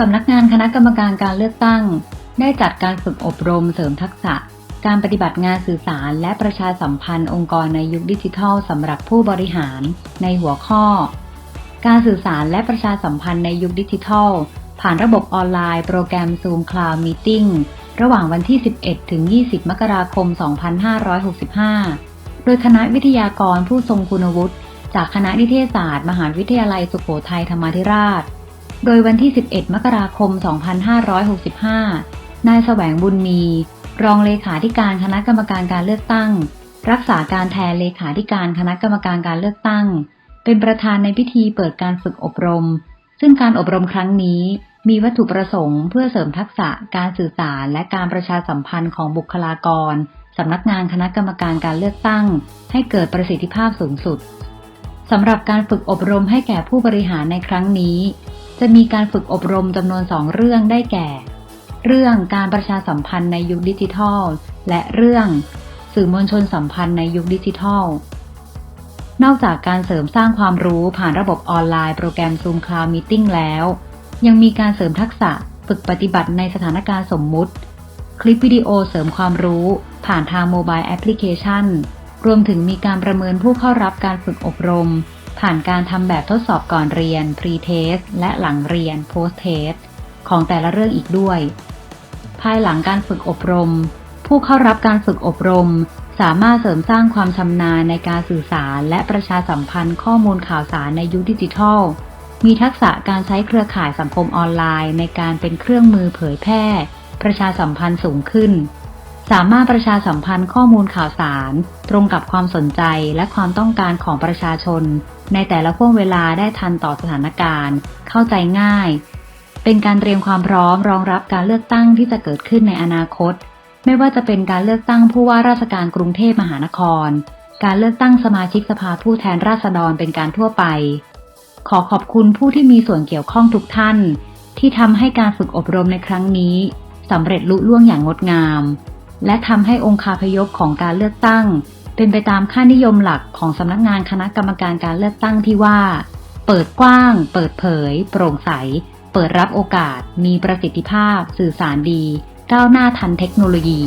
สำนักงานคณะกรรมการการเลือกตั้ง ได้จัดการฝึกอบรมเสริมทักษะ การปฏิบัติงานสื่อสาร และประชาสัมพันธ์องค์กรในยุคดิจิทัลสำหรับผู้บริหาร ในหัวข้อ การสื่อสารและประชาสัมพันธ์ในยุคดิจิทัล ผ่านระบบออนไลน์ โปรแกรม Zoom Cloud Meeting ระหว่างวันที่ 11 ถึง 20 มกราคม 2565 โดยคณะวิทยากรผู้ทรงคุณวุฒิ จากคณะนิเทศศาสตร์ มหาวิทยาลัยสุโขทัยธรรมาธิราช โดยวันที่ 11 มกราคม 2565 นายแสวงบุญมี รองเลขาธิการคณะกรรมการการเลือกตั้ง รักษาการแทนเลขาธิการคณะกรรมการการเลือกตั้ง เป็นประธานในพิธีเปิดการฝึกอบรม ซึ่งการอบรมครั้งนี้มีวัตถุประสงค์เพื่อเสริมทักษะการสื่อสารและการประชาสัมพันธ์ของบุคลากรสำนักงานคณะกรรมการการเลือกตั้ง ให้เกิดประสิทธิภาพสูงสุดสำหรับการฝึกอบรมให้แก่ผู้บริหารในครั้งนี้ จะมีการฝึกอบรมจำนวนสองเรื่องได้แก่ เรื่องการประชาสัมพันธ์ในยุคดิจิทัล และเรื่องสื่อมวลชนสัมพันธ์ในยุคดิจิทัล นอกจากการเสริมสร้างความรู้ผ่านระบบออนไลน์โปรแกรม Zoom Cloud Meeting แล้ว ยังมีการเสริมทักษะฝึกปฏิบัติในสถานการณ์สมมุติ คลิปวิดีโอเสริมความรู้ ผ่านทางโมบายแอปพลิเคชันรวมถึงมีการประเมินผู้เข้ารับการฝึกอบรม ผ่านการทำแบบทดสอบก่อนเรียน Pre-Test และหลังเรียน Post-Test ของแต่ละเรื่องอีกด้วย ภายหลังการฝึกอบรม ผู้เข้ารับการฝึกอบรม สามารถเสริมสร้างความชำนาญในการสื่อสาร และประชาสัมพันธ์ข้อมูลข่าวสารในยุคดิจิทัล มีทักษะการใช้เครือข่ายสังคมออนไลน์ ในการเป็นเครื่องมือเผยแพร่ ประชาสัมพันธ์สูงขึ้น สามารถประชาสัมพันธ์ข้อมูลข่าวสาร ตรงกับความสนใจและความต้องการของประชาชน ในแต่ละห่วงเวลาได้ทันต่อสถานการณ์ เข้าใจง่าย เป็นการเตรียมความพร้อมรองรับการเลือกตั้งที่จะเกิดขึ้นในอนาคต ไม่ว่าจะเป็นการเลือกตั้งผู้ว่าราชการกรุงเทพมหานคร การเลือกตั้งสมาชิกสภาผู้แทนราษฎรเป็นการทั่วไป ขอขอบคุณผู้ที่มีส่วนเกี่ยวข้องทุกท่าน ที่ทำให้การฝึกอบรมในครั้งนี้สำเร็จลุล่วงอย่างงดงาม และทำให้องค์คาพยพของการเลือกตั้ง เป็นไปตามค่านิยมหลักของสำนักงานคณะกรรมการการเลือกตั้งที่ว่า เปิดกว้าง เปิดเผย โปร่งใส เปิดรับโอกาส มีประสิทธิภาพ สื่อสารดี ก้าวหน้าทันเทคโนโลยี